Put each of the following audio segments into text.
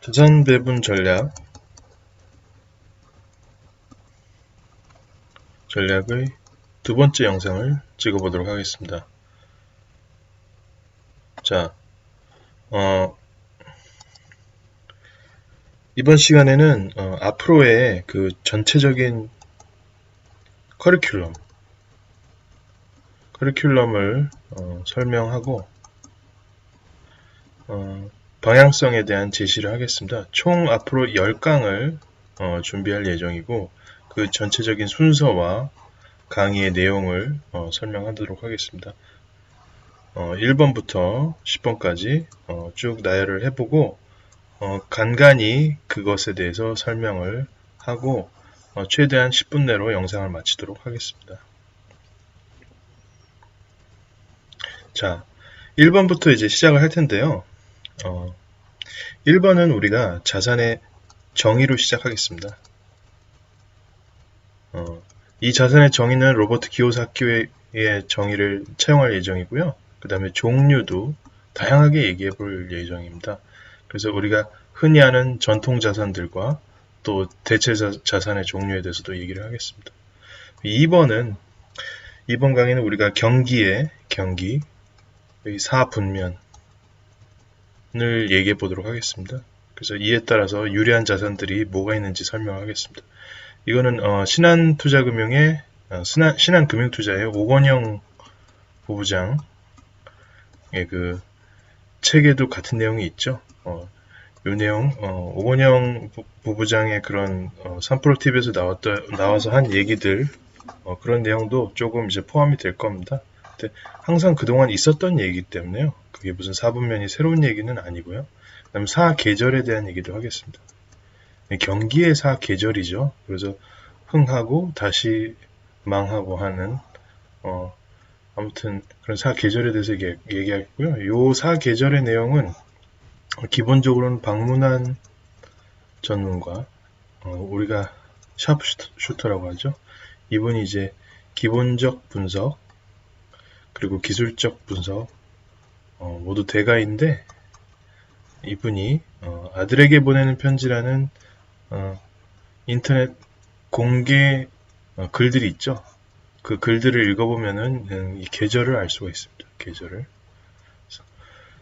자산 배분 전략 전략의 두 번째 영상을 찍어보도록 하겠습니다. 자, 어, 이번 시간에는 어, 앞으로의 그 전체적인 커리큘럼, 커리큘럼을 어, 설명하고 어, 방향성에 대한 제시를 하겠습니다. 총 앞으로 10강을 어, 준비할 예정이고 그 전체적인 순서와 강의의 내용을 어, 설명하도록 하겠습니다. 어, 1번부터 10번까지 어, 쭉 나열을 해보고 어, 간간히 그것에 대해서 설명을 하고 어, 최대한 10분 내로 영상을 마치도록 하겠습니다. 자, 1번부터 이제 시작을 할 텐데요. 어, 1번은 우리가 자산의 정의로 시작하겠습니다. 어, 이 자산의 정의는 로버트 기요사키의 정의를 차용할 예정이고요. 그 다음에 종류도 다양하게 얘기해 볼 예정입니다. 그래서 우리가 흔히 아는 전통 자산들과 또 대체 자산의 종류에 대해서도 얘기를 하겠습니다. 2번은 이번 강의는 우리가 경기의 경기, 여기 사분면 을 얘기해 보도록 하겠습니다. 그래서 이에 따라서 유리한 자산들이 뭐가 있는지 설명하겠습니다. 이거는 어, 신한투자금융의 어, 신한, 신한금융투자의 오건영 부부장의 그 책에도 같은 내용이 있죠. 어, 이 내용 어, 오건영 부부장의 그런 어, 3프로 TV에서 나왔다 나와서 한 얘기들 어, 그런 내용도 조금 이제 포함이 될 겁니다. 근데 항상 그동안 있었던 얘기이기 때문에요. 그게 무슨 사분면이 새로운 얘기는 아니고요. 그 다음 사 계절에 대한 얘기도 하겠습니다. 경기의 사 계절이죠. 그래서 흥하고 다시 망하고 하는 어 아무튼 그런 사 계절에 대해서 얘기, 얘기하고요. 요 사 계절의 내용은 기본적으로는 방문한 전문가 어, 우리가 샤프슈터라고 하죠. 이분이 이제 기본적 분석 그리고 기술적 분석 어, 모두 대가인데 이분이 어, 아들에게 보내는 편지라는 어, 인터넷 공개 어, 글들이 있죠. 그 글들을 읽어보면은 음, 이 계절을 알 수가 있습니다. 계절을.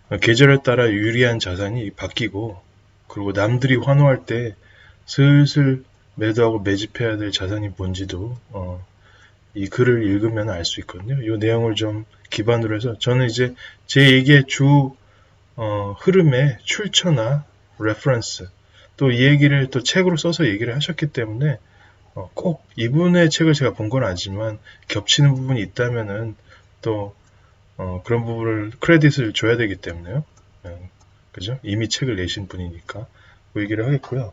어, 계절에 따라 유리한 자산이 바뀌고 그리고 남들이 환호할 때 슬슬 매도하고 매집해야 될 자산이 뭔지도 어, 이 글을 읽으면 알 수 있거든요. 이 내용을 좀 기반으로 해서 저는 이제 제 얘기의 주 어, 흐름의 출처나 레퍼런스 또 이 얘기를 또 책으로 써서 얘기를 하셨기 때문에 어, 꼭 이분의 책을 제가 본 건 아니지만 겹치는 부분이 있다면은 또 어, 그런 부분을 크레딧을 줘야 되기 때문에요. 네, 그죠? 이미 책을 내신 분이니까 그 얘기를 하겠고요.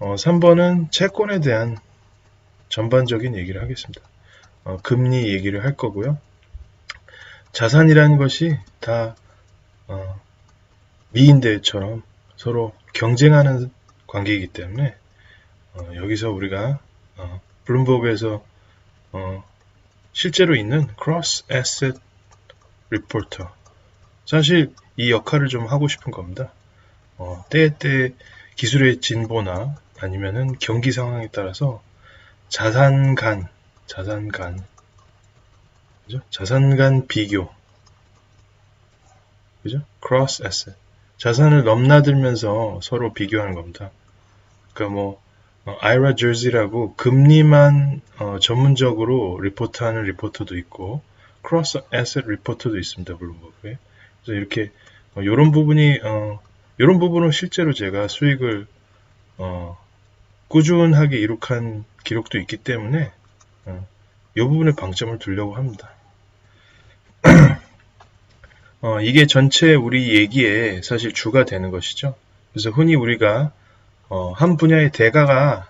어, 3번은 채권에 대한 전반적인 얘기를 하겠습니다. 어, 금리 얘기를 할 거고요. 자산이라는 것이 다 어, 미인대처럼 서로 경쟁하는 관계이기 때문에 어, 여기서 우리가 어, 블룸버그에서 어, 실제로 있는 크로스 에셋 리포터 사실 이 역할을 좀 하고 싶은 겁니다. 어, 때때에 기술의 진보나 아니면은 경기 상황에 따라서 자산 간 자산 간 그죠? 자산 간 비교 그죠? 크로스 에셋 자산을 넘나들면서 서로 비교하는 겁니다. 그러니까 뭐 어, 아이라 저지라고 금리만 어, 전문적으로 리포트하는 리포터도 있고 크로스 에셋 리포터도 있습니다. 블룸버그에. 그래서 이렇게 어, 이런 부분이 어, 이런 부분은 실제로 제가 수익을 어, 꾸준하게 이룩한 기록도 있기 때문에 어, 이 부분에 방점을 두려고 합니다. 어, 이게 전체 우리 얘기에 사실 주가 되는 것이죠. 그래서 흔히 우리가 어, 한 분야의 대가가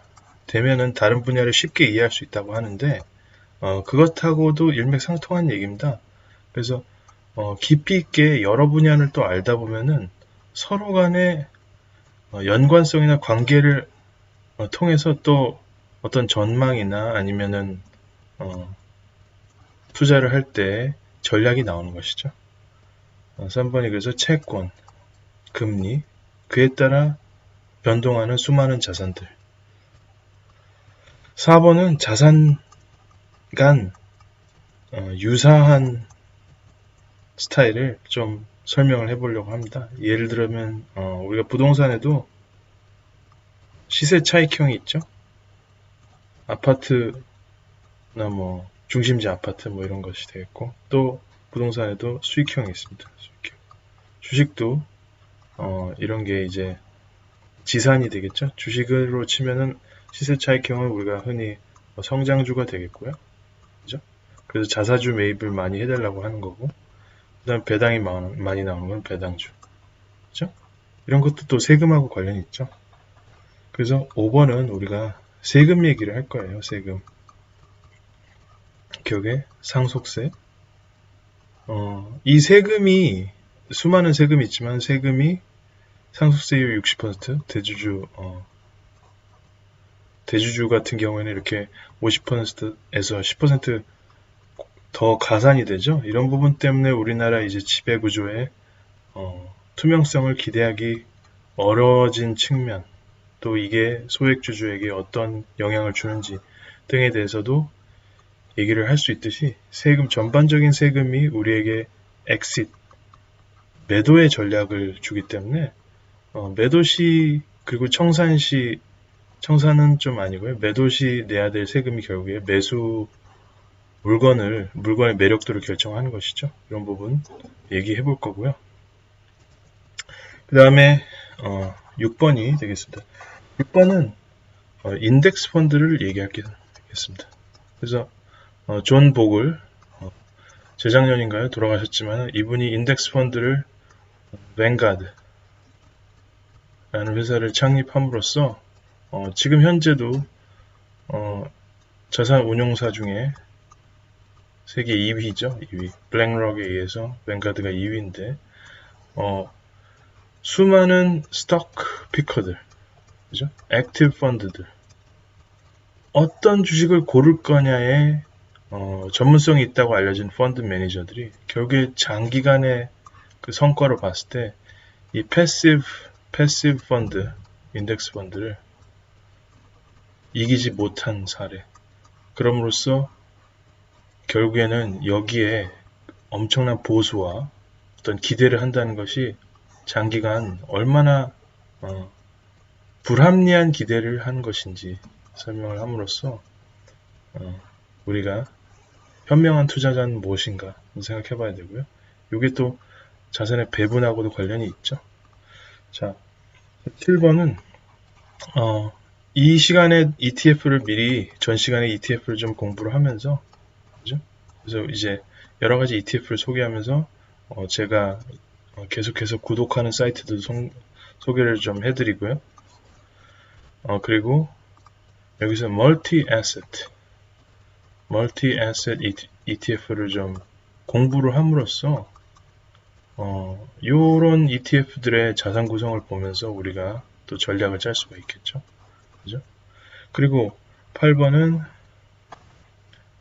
되면은 다른 분야를 쉽게 이해할 수 있다고 하는데 어, 그것하고도 일맥상통한 얘기입니다. 그래서 어, 깊이 있게 여러 분야를 또 알다 보면은 서로 간의 어, 연관성이나 관계를 어, 통해서 또 어떤 전망이나 아니면은 어, 투자를 할 때 전략이 나오는 것이죠. 어, 3번이 그래서 채권, 금리, 그에 따라 변동하는 수많은 자산들. 4번은 자산 간 어, 유사한 스타일을 좀 설명을 해보려고 합니다. 예를 들면 어, 우리가 부동산에도 시세 차익형이 있죠. 아파트나 뭐 중심지 아파트 뭐 이런 것이 되겠고 또 부동산에도 수익형이 있습니다. 수익형. 주식도 어, 이런 게 이제 지산이 되겠죠. 주식으로 치면은 시세 차익형은 우리가 흔히 뭐 성장주가 되겠고요. 그죠? 그래서 자사주 매입을 많이 해달라고 하는 거고, 그 다음 배당이 많- 많이 나오는 건 배당주. 그죠? 이런 것도 또 세금하고 관련이 있죠. 그래서 5번은 우리가 세금 얘기를 할 거예요, 세금. 기억에 상속세. 어, 이 세금이, 수많은 세금이 있지만 세금이 상속세율 60%, 대주주, 어, 대주주 같은 경우에는 이렇게 50%에서 10%더 가산이 되죠. 이런 부분 때문에 우리나라 이제 지배 구조에 어, 투명성을 기대하기 어려워진 측면, 또 이게 소액주주에게 어떤 영향을 주는지 등에 대해서도 얘기를 할 수 있듯이 세금 전반적인 세금이 우리에게 엑싯 매도의 전략을 주기 때문에 어, 매도시 그리고 청산시 청산은 좀 아니고요. 매도시 내야 될 세금이 결국에 매수 물건을 물건의 매력도를 결정하는 것이죠. 이런 부분 얘기해 볼 거고요. 그 다음에 어, 6번이 되겠습니다. 6번은 어, 인덱스 펀드를 얘기하겠습니다. 그래서 어, 존 복을 어, 재작년인가요 돌아가셨지만 이분이 인덱스 펀드를 뱅가드 라는 회사를 창립함으로써 어, 지금 현재도 어, 자산 운용사 중에 세계 2위죠. 2위. 블랙록에 의해서 뱅가드가 2위인데 어, 수많은 스토크 피커들, 그죠? 액티브 펀드들 어떤 주식을 고를 거냐에 어, 전문성이 있다고 알려진 펀드 매니저들이 결국에 장기간의 그 성과를 봤을 때 이 패시브 패시브 펀드, 인덱스 펀드를 이기지 못한 사례. 그럼으로써 결국에는 여기에 엄청난 보수와 어떤 기대를 한다는 것이 장기간 얼마나 어, 불합리한 기대를 한 것인지 설명을 함으로써 어, 우리가 현명한 투자자는 무엇인가 생각해 봐야 되고요. 이게 또 자산의 배분하고도 관련이 있죠. 자, 7번은 어, 이 시간에 ETF를 미리 전 시간에 ETF를 좀 공부를 하면서 그죠? 그래서 이제 여러 가지 ETF를 소개하면서 어, 제가 어, 계속해서 구독하는 사이트도 송- 소개를 좀 해드리고요. 어, 그리고 여기서 멀티 에셋, 멀티 에셋 ETF를 좀 공부를 함으로써 어, 요런 ETF들의 자산 구성을 보면서 우리가 또 전략을 짤 수가 있겠죠. 그죠? 그리고 8번은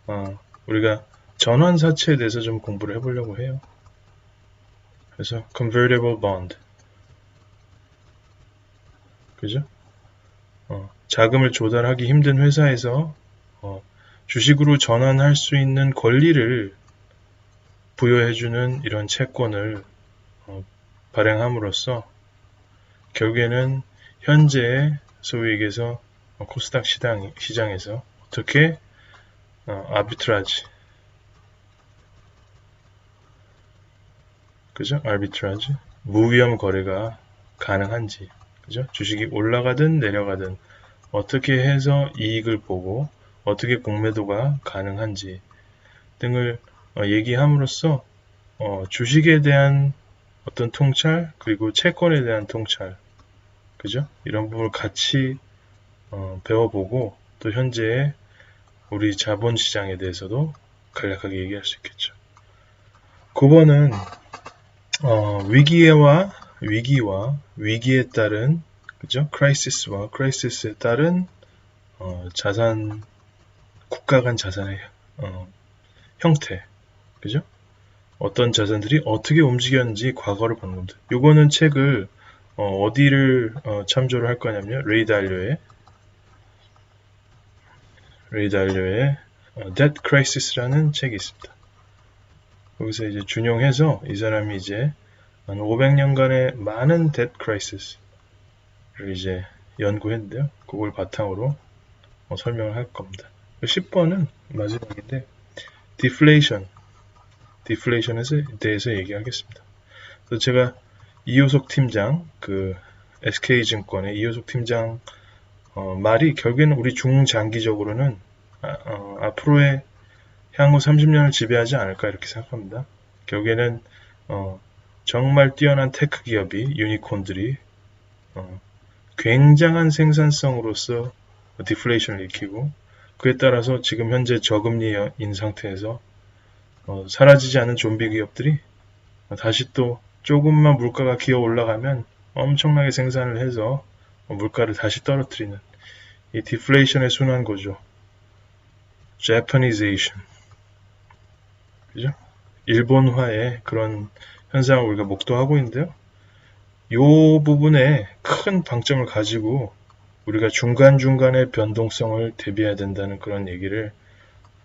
어, 우리가 전환 사채에 대해서 좀 공부를 해보려고 해요. 그래서 convertible bond 그죠? 어, 자금을 조달하기 힘든 회사에서 어, 주식으로 전환할 수 있는 권리를 부여해주는 이런 채권을 어, 발행함으로써 결국에는 현재 소위 얘기해서 어, 코스닥 시장, 시장에서 어떻게 어, 아비트라지. 그죠? 아비트라지? 무위험 거래가 가능한지 그죠? 주식이 올라가든 내려가든 어떻게 해서 이익을 보고 어떻게 공매도가 가능한지 등을 어, 얘기함으로써 어, 주식에 대한 어떤 통찰 그리고 채권에 대한 통찰 그죠? 이런 부분을 같이 어, 배워보고 또 현재의 우리 자본 시장에 대해서도 간략하게 얘기할 수 있겠죠. 9번은 어, 위기와 위기와 위기에 따른 그죠? 크라이시스와 크라이시스에 따른 어, 자산 국가 간 자산의 어, 형태 그죠? 어떤 자산들이 어떻게 움직였는지 과거를 보는 겁니다. 요거는 책을 어, 디를 참조를 할 거냐면요. 레이 달료의 레이 달료의 어, Debt Crisis라는 책이 있습니다. 거기서 이제 준용해서 이 사람이 이제 한 500년간의 많은 Debt Crisis를 이제 연구했는데요. 그걸 바탕으로 어, 설명을 할 겁니다. 10번은 마지막인데 Deflation, Deflation에 대해서 얘기하겠습니다. 그래서 제가 이효석 팀장, 그 SK증권의 이효석 팀장 어, 말이 결국에는 우리 중장기적으로는 아, 어, 앞으로의 향후 30년을 지배하지 않을까 이렇게 생각합니다. 결국에는 어, 정말 뛰어난 테크 기업이 유니콘들이 어, 굉장한 생산성으로서 디플레이션을 일으키고 그에 따라서 지금 현재 저금리인 상태에서 어, 사라지지 않은 좀비 기업들이 다시 또 조금만 물가가 기어 올라가면 엄청나게 생산을 해서 물가를 다시 떨어뜨리는 이 디플레이션의 순환고죠. Japanization. 그죠? 일본화의 그런 현상을 우리가 목도하고 있는데요. 이 부분에 큰 방점을 가지고 우리가 중간중간의 변동성을 대비해야 된다는 그런 얘기를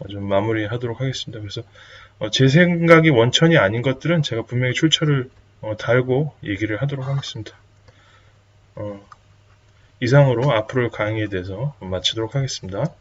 좀 마무리하도록 하겠습니다. 그래서 어, 제 생각이 원천이 아닌 것들은 제가 분명히 출처를 어, 달고 얘기를 하도록 하겠습니다. 어, 이상으로 앞으로 강의에 대해서 마치도록 하겠습니다.